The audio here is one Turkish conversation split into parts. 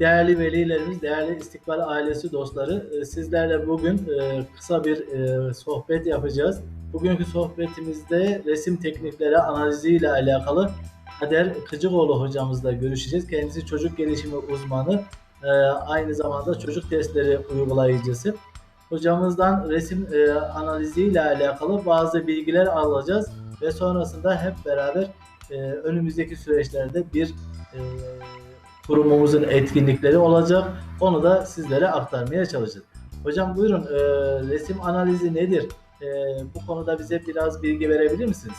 değerli velilerimiz, değerli istikbal ailesi dostları, e, sizlerle bugün e, kısa bir e, sohbet yapacağız. Bugünkü sohbetimizde resim teknikleri analiziyle alakalı Kader Kıcıkoğlu hocamızla görüşeceğiz. Kendisi çocuk gelişimi uzmanı, aynı zamanda çocuk testleri uygulayıcısı. Hocamızdan resim analiziyle alakalı bazı bilgiler alacağız ve sonrasında hep beraber önümüzdeki süreçlerde bir kurumumuzun etkinlikleri olacak. Onu da sizlere aktarmaya çalışacağız. Hocam buyurun e, resim analizi nedir? E, bu konuda bize biraz bilgi verebilir misiniz?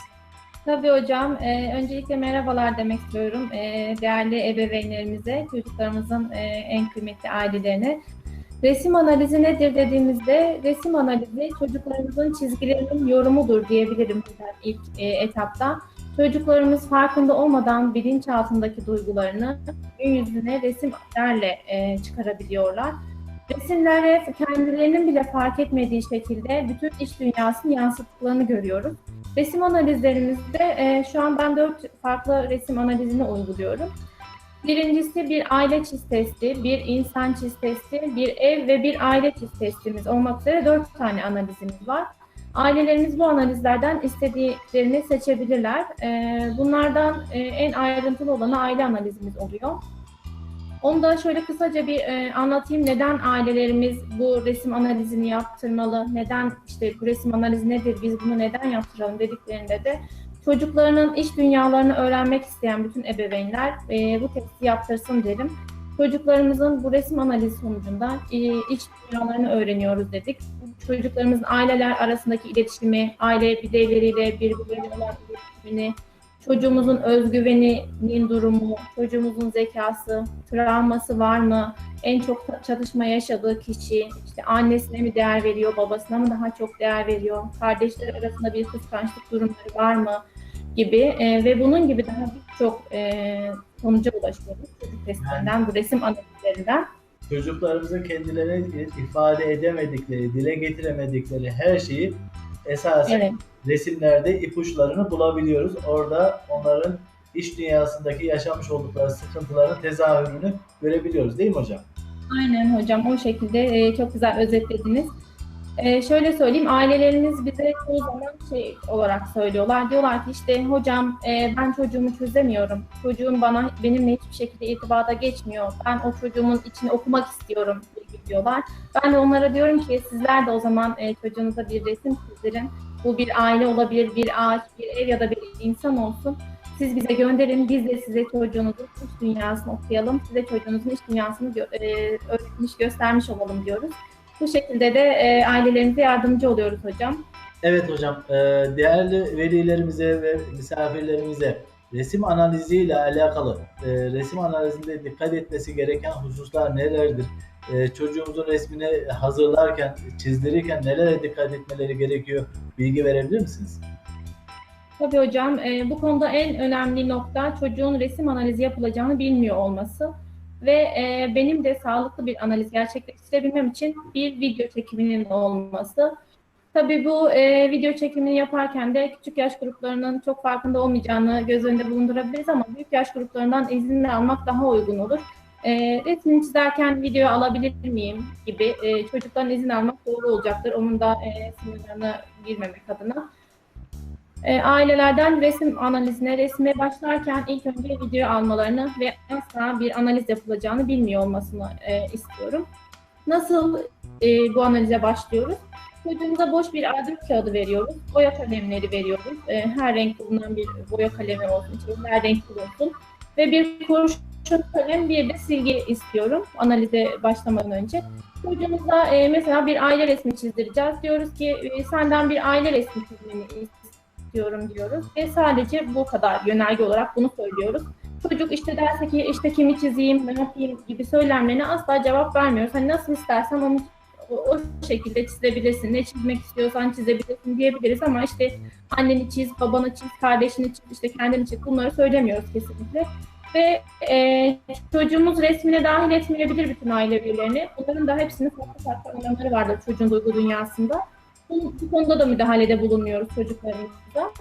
Tabii hocam. Ee, öncelikle merhabalar demek istiyorum. Ee, değerli ebeveynlerimize, çocuklarımızın e, en kıymetli ailelerine. Resim analizi nedir dediğimizde, resim analizi çocuklarımızın çizgilerinin yorumudur diyebilirim ilk e, etapta. Çocuklarımız farkında olmadan bilinçaltındaki duygularını gün yüzüne resimlerle e, çıkarabiliyorlar. Resimlere kendilerinin bile fark etmediği şekilde bütün iç dünyasını yansıttıklarını görüyoruz. Resim analizlerimizde e, şu an ben dört farklı resim analizini uyguluyorum. Birincisi bir aile çiz testi, bir insan çiz testi, bir ev ve bir aile çiz testimiz olmak üzere dört tane analizimiz var. Ailelerimiz bu analizlerden istediklerini seçebilirler. E, bunlardan e, en ayrıntılı olanı aile analizimiz oluyor. Onu da şöyle kısaca bir e, anlatayım. Neden ailelerimiz bu resim analizini yaptırmalı? Neden işte bu resim analizi nedir? Biz bunu neden yaptıralım dediklerinde de çocuklarının iç dünyalarını öğrenmek isteyen bütün ebeveynler e, bu testi yaptırsın derim. Çocuklarımızın bu resim analizi sonucunda iç dünyalarını öğreniyoruz dedik. Çocuklarımızın aileler arasındaki iletişimi, aile bireyleriyle birbirleriyle olan iletişimini, çocuğumuzun özgüveninin durumu, çocuğumuzun zekası, travması var mı, en çok çatışma yaşadığı kişi, işte annesine mi değer veriyor, babasına mı daha çok değer veriyor, kardeşler arasında bir kıskançlık durumları var mı gibi e, ve bunun gibi daha birçok e, sonuca ulaşıyoruz çocuk testlerinden, bu resim analizlerinden. Çocuklarımızın kendilerine ifade edemedikleri, dile getiremedikleri her şeyi esasen Evet. resimlerde ipuçlarını bulabiliyoruz. Orada onların iç dünyasındaki yaşamış oldukları sıkıntıların tezahürünü görebiliyoruz değil mi hocam? Aynen hocam o şekilde e, çok güzel özetlediniz. E, şöyle söyleyeyim ailelerimiz bize çoğu zaman şey olarak söylüyorlar. Diyorlar ki işte hocam e, ben çocuğumu çözemiyorum. Çocuğum bana benimle hiçbir şekilde irtibata geçmiyor. Ben o çocuğumun içini okumak istiyorum diyorlar. Ben de onlara diyorum ki sizler de o zaman e, çocuğunuza bir resim çizdirin. Bu bir aile olabilir, bir ağaç, bir ev ya da bir insan olsun. Siz bize gönderin, biz de size çocuğunuzun iç dünyasını okuyalım. Size çocuğunuzun iç dünyasını gö- e, öğretmiş, göstermiş olalım diyoruz. Bu şekilde de e, ailelerimize yardımcı oluyoruz hocam. Evet hocam, e, değerli velilerimize ve misafirlerimize resim analiziyle alakalı, e, resim analizinde dikkat etmesi gereken hususlar nelerdir? E, çocuğumuzun resmini hazırlarken, çizdirirken nelere dikkat etmeleri gerekiyor? Bilgi verebilir misiniz? Tabii hocam, e, bu konuda en önemli nokta çocuğun resim analizi yapılacağını bilmiyor olması ve e, benim de sağlıklı bir analiz gerçekleştirebilmem için bir video çekiminin olması. Tabii bu e, video çekimini yaparken de küçük yaş gruplarının çok farkında olmayacağını göz önünde bulundurabiliriz ama büyük yaş gruplarından izinli almak daha uygun olur. E, resmini çizerken video alabilir miyim gibi e, çocuktan izin almak doğru olacaktır. Onun da e, sınırlarına girmemek adına. E, ailelerden resim analizine, resme başlarken ilk önce video almalarını ve asla bir analiz yapılacağını bilmiyor olmasını e, istiyorum. Nasıl e, bu analize başlıyoruz? Çocuğumuza boş bir A4 kağıdı veriyoruz. Boya kalemleri veriyoruz. E, her renk bulunan bir boya kalemi olsun, içerisinde her renk bulunsun. Ve bir kurşun kalem, bir de silgi istiyorum analize başlamadan önce. Çocuğumuza e, mesela bir aile resmi çizdireceğiz. Diyoruz ki e, senden bir aile resmi çizmeni istiyorum diyoruz. Ve sadece bu kadar yönerge olarak bunu söylüyoruz. Çocuk işte derse ki işte kimi çizeyim, ne yapayım gibi söylemlerine asla cevap vermiyoruz. Hani nasıl istersen onu o, şekilde çizebilirsin. Ne çizmek istiyorsan çizebilirsin diyebiliriz ama işte anneni çiz, babanı çiz, kardeşini çiz, işte kendini çiz bunları söylemiyoruz kesinlikle. Ve e, çocuğumuz resmine dahil etmeyebilir bütün aile üyelerini. Bunların da hepsinin farklı farklı alanları vardır çocuğun duygu dünyasında. Bu, bu konuda da müdahalede bulunmuyoruz çocuklarımızda.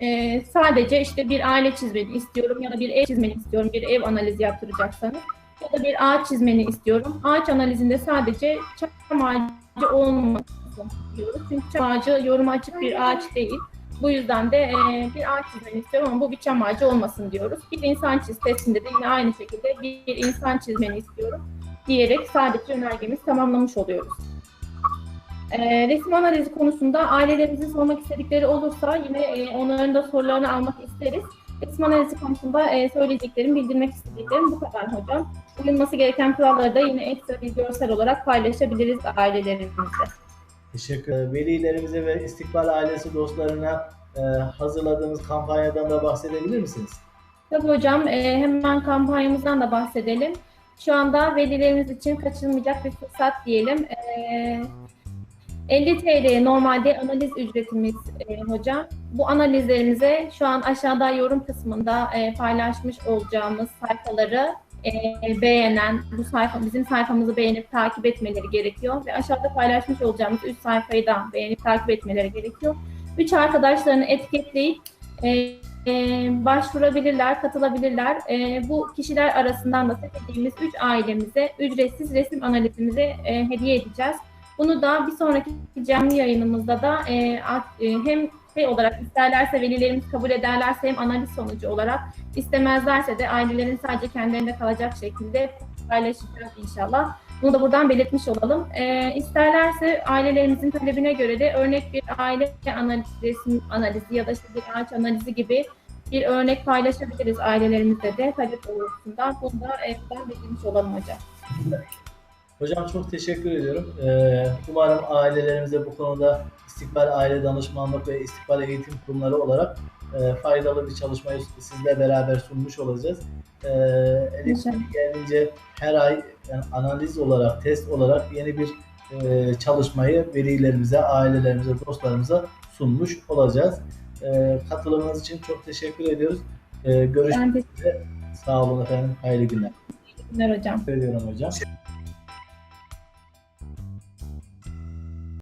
Ee, sadece işte bir aile çizmeni istiyorum ya da bir ev çizmeni istiyorum, bir ev analizi yaptıracaksanız ya da bir ağaç çizmeni istiyorum. Ağaç analizinde sadece çam ağacı olmasın diyoruz. Çünkü çam ağacı yoruma açık bir ağaç değil. Bu yüzden de e, bir ağaç çizmeni istiyorum ama bu bir çam ağacı olmasın diyoruz. Bir insan çiz testinde de yine aynı şekilde bir insan çizmeni istiyorum diyerek sadece önergemizi tamamlamış oluyoruz. E, resim analizi konusunda ailelerimizin sormak istedikleri olursa yine e, onların da sorularını almak isteriz. Resim analizi konusunda e, söyleyeceklerim, bildirmek istediklerim bu kadar hocam. Uyulması gereken kuralları da yine ekstra bir görsel olarak paylaşabiliriz ailelerimizle. Teşekkür ederim. Velilerimize ve İstikbal ailesi dostlarına e, hazırladığımız kampanyadan da bahsedebilir misiniz? Tabii hocam e, hemen kampanyamızdan da bahsedelim. Şu anda velilerimiz için kaçırılmayacak bir fırsat diyelim. E, 50 TL normalde analiz ücretimiz e, hocam. Bu analizlerimize şu an aşağıda yorum kısmında e, paylaşmış olacağımız sayfaları e, beğenen, bu sayfa bizim sayfamızı beğenip takip etmeleri gerekiyor ve aşağıda paylaşmış olacağımız 3 sayfayı da beğenip takip etmeleri gerekiyor. 3 arkadaşlarını etiketleyip e, e, başvurabilirler, katılabilirler. E, bu kişiler arasından da seçtiğimiz 3 ailemize ücretsiz resim analizimizi e, hediye edeceğiz. Bunu da bir sonraki canlı yayınımızda da e, e, hem şey olarak isterlerse velilerimiz kabul ederlerse hem analiz sonucu olarak istemezlerse de ailelerin sadece kendilerinde kalacak şekilde paylaşacağız inşallah. Bunu da buradan belirtmiş olalım. E, isterlerse ailelerimizin talebine göre de örnek bir aile analizi, analizi ya da işte bir ağaç analizi gibi bir örnek paylaşabiliriz ailelerimizle de talep olursundan. Bunu da e, belirtmiş olalım hocam. Hocam çok teşekkür ediyorum. Ee, umarım ailelerimize bu konuda İstikbal Aile Danışmanlık ve İstikbal Eğitim Kurumları olarak e, faydalı bir çalışmayı sizle beraber sunmuş olacağız. Ee, elimizden gelince her ay yani analiz olarak, test olarak yeni bir e, çalışmayı velilerimize, ailelerimize, dostlarımıza sunmuş olacağız. Ee, katılımınız için çok teşekkür ediyoruz. Ee, görüşmek üzere. Sağ olun efendim. Hayırlı günler. teşekkürler hocam. Teşekkür ediyorum hocam.